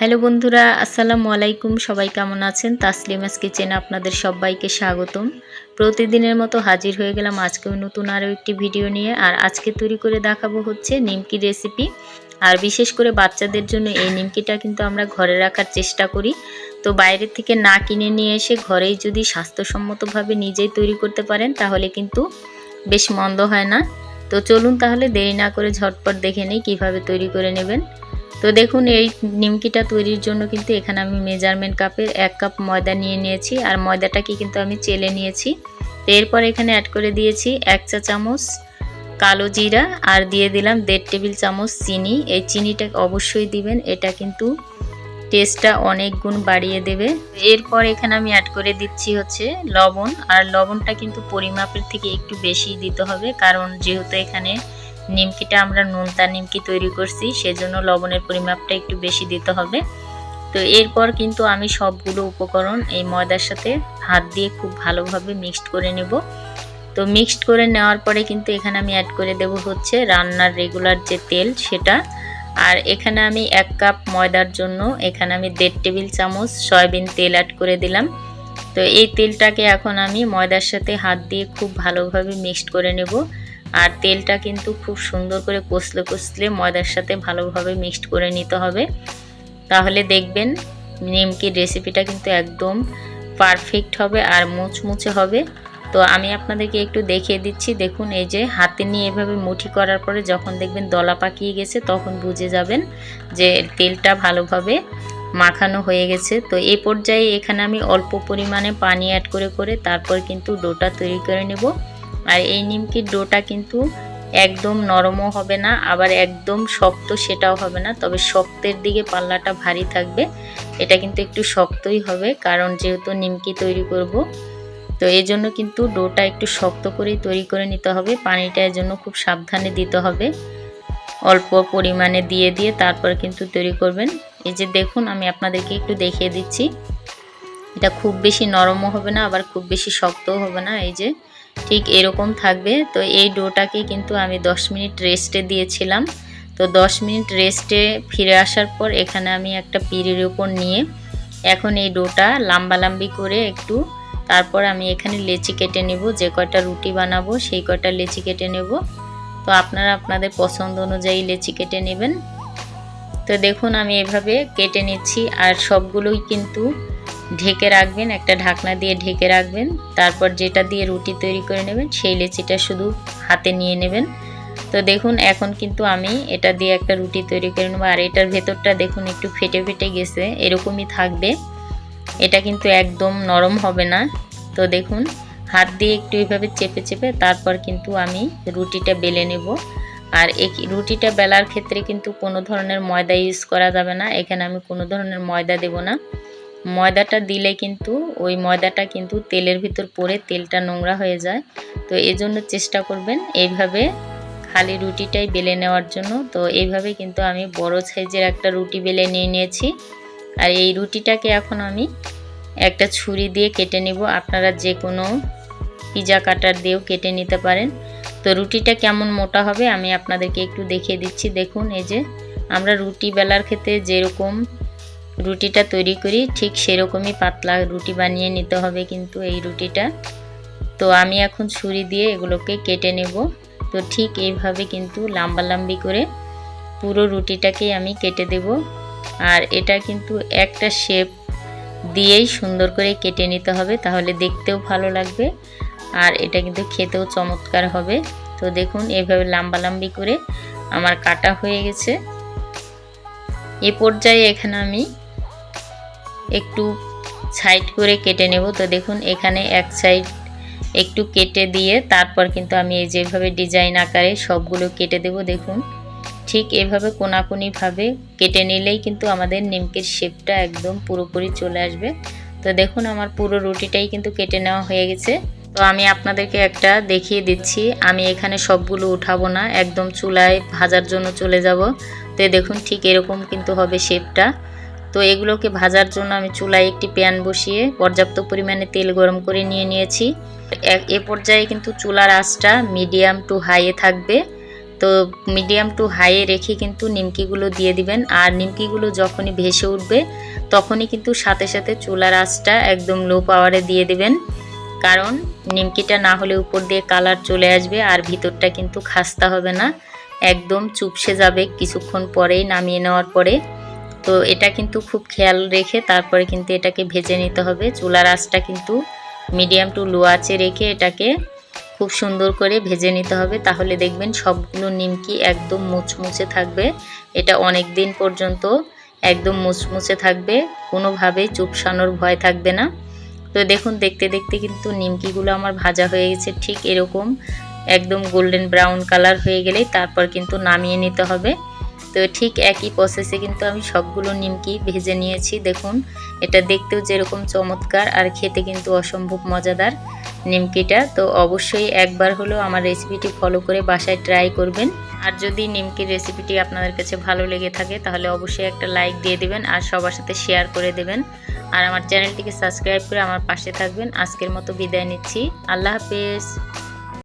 Hello বন্ধুরা, আসসালামু আলাইকুম। সবাই কেমন আছেন? তাসলিমাস কিচেনে আপনাদের সবাইকে স্বাগতম। প্রতিদিনের মতো হাজির হয়ে গেলাম আজকেও নতুন আরও একটি ভিডিও নিয়ে। আর আজকে তৈরি করে দেখাবো হচ্ছে নিমকি রেসিপি। আর বিশেষ করে বাচ্চাদের জন্য এই নিমকিটা কিন্তু আমরা ঘরে রাখার চেষ্টা করি। তো বাইরে থেকে না কিনে নিয়ে এসে ঘরেই যদি স্বাস্থ্যসম্মতভাবে নিজেই তৈরি করতে পারেন, তাহলে কিন্তু বেশ মন্দ হয় না। তো চলুন তাহলে দেরি না করে ঝটপট দেখে নিই কীভাবে তৈরি করে নেবেন। তো দেখুন, এই নিমকিটা তৈরির জন্য কিন্তু এখানে আমি মেজারমেন্ট কাপের এক কাপ ময়দা নিয়ে নিয়েছি আর ময়দাটাকে কিন্তু আমি চেলে নিয়েছি। তো এরপর এখানে অ্যাড করে দিয়েছি এক চা চামচ কালো জিরা আর দিয়ে দিলাম দেড় টেবিল চামচ চিনি। এই চিনিটা অবশ্যই দিবেন, এটা কিন্তু টেস্টটা অনেক গুণ বাড়িয়ে দেবে। এরপর এখানে আমি অ্যাড করে দিচ্ছি হচ্ছে লবণ, আর লবণটা কিন্তু পরিমাপের থেকে একটু বেশি দিতে হবে, কারণ যেহেতু এখানে নিমকিটা আমরা নোনতা নিমকি তৈরি করছি, সেজন্য লবণের পরিমাপটা একটু বেশি দিতে হবে। তো এরপর কিন্তু আমি সবগুলো উপকরণ এই ময়দার সাথে হাত দিয়ে খুব ভালোভাবে মিক্সড করে নেব। তো মিক্সড করে নেওয়ার পরে কিন্তু এখানে আমি অ্যাড করে দেব হচ্ছে রান্নার রেগুলার যে তেল সেটা। আর এখানে আমি এক কাপ ময়দার জন্য এখানে আমি দেড় টেবিল চামচ সয়াবিন তেল অ্যাড করে দিলাম। তো এই তেলটাকে এখন আমি ময়দার সাথে হাত দিয়ে খুব ভালোভাবে মিক্সড করে নেব। আর তেলটা কিন্তু খুব সুন্দর করে কষলে কষলে ময়দার সাথে ভালোভাবে মিক্সড করে নিতে হবে। তাহলে দেখবেন নিমকির রেসিপিটা কিন্তু একদম পারফেক্ট হবে আর মুচমুচে হবে। তো আমি আপনাদেরকে একটু দেখিয়ে দিচ্ছি। দেখুন, এই যে হাতে নিয়ে এভাবে মুঠি করার পরে যখন দেখবেন দলা পাকিয়ে গেছে, তখন বুঝে যাবেন যে তেলটা ভালোভাবে মাখানো হয়ে গেছে। তো এই পর্যায়ে এখানে আমি অল্প পরিমাণে পানি অ্যাড করে করে তারপর কিন্তু ডোটা তৈরি করে নেব। আর এই নিমকির ডোটা কিন্তু একদম নরমও হবে না, আবার একদম শক্ত সেটাও হবে না, তবে শক্তের দিকে পাল্লাটা ভারী থাকবে। এটা কিন্তু একটু শক্তই হবে, কারণ যেহেতু নিমকি তৈরি করব, তো এই জন্য কিন্তু ডোটা একটু শক্ত করেই তৈরি করে নিতে হবে। পানিটা এর জন্য খুব সাবধানে দিতে হবে। অল্প পরিমাণে দিয়ে দিয়ে তারপর কিন্তু তৈরি করবেন। এই যে দেখুন, আমি আপনাদেরকে একটু দেখিয়ে দিচ্ছি। এটা খুব বেশি নরমও হবে না, আবার খুব বেশি শক্তও হবে না, এই যে। ঠিক এরকম থাকবে। তো এই ডোটাকে কিন্তু আমি 10 মিনিট রেস্টে দিয়েছিলাম। তো 10 মিনিট রেস্টে ফিরে আসার পর এখানে আমি একটা পিড়ির উপর নিয়ে এখন এই ডোটা লাম্বালাম্বি করে একটু তারপর আমি এখানে লেচি কেটে নেব। যে কয়টা রুটি বানাবো সেই কয়টা লেচি কেটে নেব। তো আপনারা আপনাদের পছন্দ অনুযায়ী লেচি কেটে নেবেন। তো দেখুন আমি এভাবে কেটে নিচ্ছি আর সবগুলোই কিন্তু ঢেকে রাখবেন, একটা ঢাকনা দিয়ে ঢেকে রাখবেন। তারপর যেটা দিয়ে রুটি তৈরি করে নেবেন, সেই লেচিটা শুধু হাতে নিয়ে নেবেন। তো দেখুন, এখন কিন্তু আমি এটা দিয়ে একটা রুটি তৈরি করে নেব। আর এটার ভেতরটা দেখুন, একটু ফেটে ফেটে গেছে, এরকমই থাকবে। এটা কিন্তু একদম নরম হবে না। তো দেখুন, হাত দিয়ে একটু এইভাবে চেপে চেপে তারপর কিন্তু আমি রুটিটা বেলে নেব। আর এই রুটিটা বেলার ক্ষেত্রে কিন্তু কোনো ধরনের ময়দা ইউজ করা যাবে না। এখানে আমি কোনো ধরনের ময়দা দেব না। ময়দাটা দিলে কিন্তু, ওই ময়দাটা কিন্তু তেলের ভিতর পড়ে তেলটা নোংরা হয়ে যায়। তো এই জন্য চেষ্টা করবেন এইভাবে খালি রুটিটাই বেলে নেওয়ার জন্য। তো এইভাবে কিন্তু আমি বড় সাইজের একটা রুটি বেলে নিয়ে নিয়েছি। আর এই রুটিটাকে এখন আমি একটা ছুরি দিয়ে কেটে নিব। আপনারা যে কোনো পিজা কাটার দিয়েও কেটে নিতে পারেন। তো রুটিটা কেমন মোটা হবে আমি আপনাদেরকে একটু দেখিয়ে দিচ্ছি। দেখুন, এই যে আমরা রুটি বেলার ক্ষেত্রে যেরকম রুটিটা তৈরি করি, ঠিক সেরকমই পাতলা রুটি বানিয়ে নিতে হবে কিন্তু এই রুটিটা। তো আমি এখন ছুরি দিয়ে এগুলোকে কেটে নেব। তো ঠিক এইভাবে কিন্তু লাম্বালাম্বি করে পুরো রুটিটাকে আমি কেটে দেব। আর এটা কিন্তু একটা শেপ দিয়েই সুন্দর করে কেটে নিতে হবে, তাহলে দেখতেও ভালো লাগবে। আর এটা কিন্তু খেতেও চমৎকার হবে। তো দেখুন এভাবে লাম্বালাম্বি করে আমার কাটা হয়ে গেছে। এ পর্যায়ে এখানে আমি একটু সাইড করে কেটে নেব। তো দেখুন, এখানে এক সাইড একটু কেটে দিয়ে তারপর কিন্তু আমি এই যেভাবে ডিজাইন আকারে সবগুলো কেটে দেব, দেখুন। ঠিক এভাবে কোনাকুনিভাবে কেটে নিলেই কিন্তু আমাদের নিমকির শেপটা একদম পুরোপুরি চলে আসবে। তো দেখুন, আমার পুরো রুটিটাই কিন্তু কেটে নেওয়া হয়ে গেছে। তো আমি আপনাদেরকে একটা দেখিয়ে দিচ্ছি, আমি এখানে সবগুলো উঠাবো না, একদম চুলায় ভাজার জন্য চলে যাব। তো দেখুন, ঠিক এরকম কিন্তু হবে শেপটা। তো এগুলোকে ভাজার জন্য আমি চুলায় একটি প্যান বসিয়ে পর্যাপ্ত পরিমাণে তেল গরম করে নিয়ে নিয়েছি। এ পর্যায়ে কিন্তু চুলার আঁচটা মিডিয়াম টু হাইয়ে থাকবে। তো মিডিয়াম টু হাইয়ে রেখে কিন্তু নিমকিগুলো দিয়ে দিবেন। আর নিমকিগুলো যখনই ভেসে উঠবে, তখনই কিন্তু সাথে সাথে চুলার আঁচটা একদম লো পাওয়ারে দিয়ে দিবেন। কারণ নিমকিটা না হলে উপর দিয়ে কালার চলে আসবে আর ভিতরটা কিন্তু খাস্তা হবে না। একদম চুপসে যাবে কিছুক্ষণ পরেই নামিয়ে নেওয়ার পরে। তো এটা কিন্তু খুব খেয়াল রেখে তারপরে কিন্তু এটাকে ভেজে নিতে হবে। চুলার আঁচটা কিন্তু মিডিয়াম টু লো আঁচে রেখে এটাকে খুব সুন্দর করে ভেজে নিতে হবে। তাহলে দেখবেন সবগুলো নিমকি একদম মুচমুচে থাকবে। এটা অনেক দিন পর্যন্ত একদম মুচমুচে থাকবে। কোনোভাবেই চুপসানোর ভয় থাকবে না। তো দেখুন, দেখতে দেখতে কিন্তু নিমকিগুলো আমার ভাজা হয়ে গেছে। ঠিক এরকম একদম গোল্ডেন ব্রাউন কালার হয়ে গেলেই তারপর কিন্তু নামিয়ে নিতে হবে। তো ঠিক একই প্রসেসে কিন্তু আমি সবগুলো নিমকি ভেজে নিয়েছি, দেখুন। এটা দেখতেও যেরকম চমৎকার আর খেতে কিন্তু অসম্ভব মজাদার নিমকিটা। তো অবশ্যই একবার হলেও আমার রেসিপিটি ফলো করে বাসায় ট্রাই করবেন। আর যদি নিমকির রেসিপিটি আপনাদের কাছে ভালো লেগে থাকে, তাহলে অবশ্যই একটা লাইক দিয়ে দেবেন আর সবার সাথে শেয়ার করে দেবেন। আর আমার চ্যানেলটিকে সাবস্ক্রাইব করে আমার পাশে থাকবেন। আজকের মতো বিদায় নিচ্ছি। আল্লাহ হাফেজ।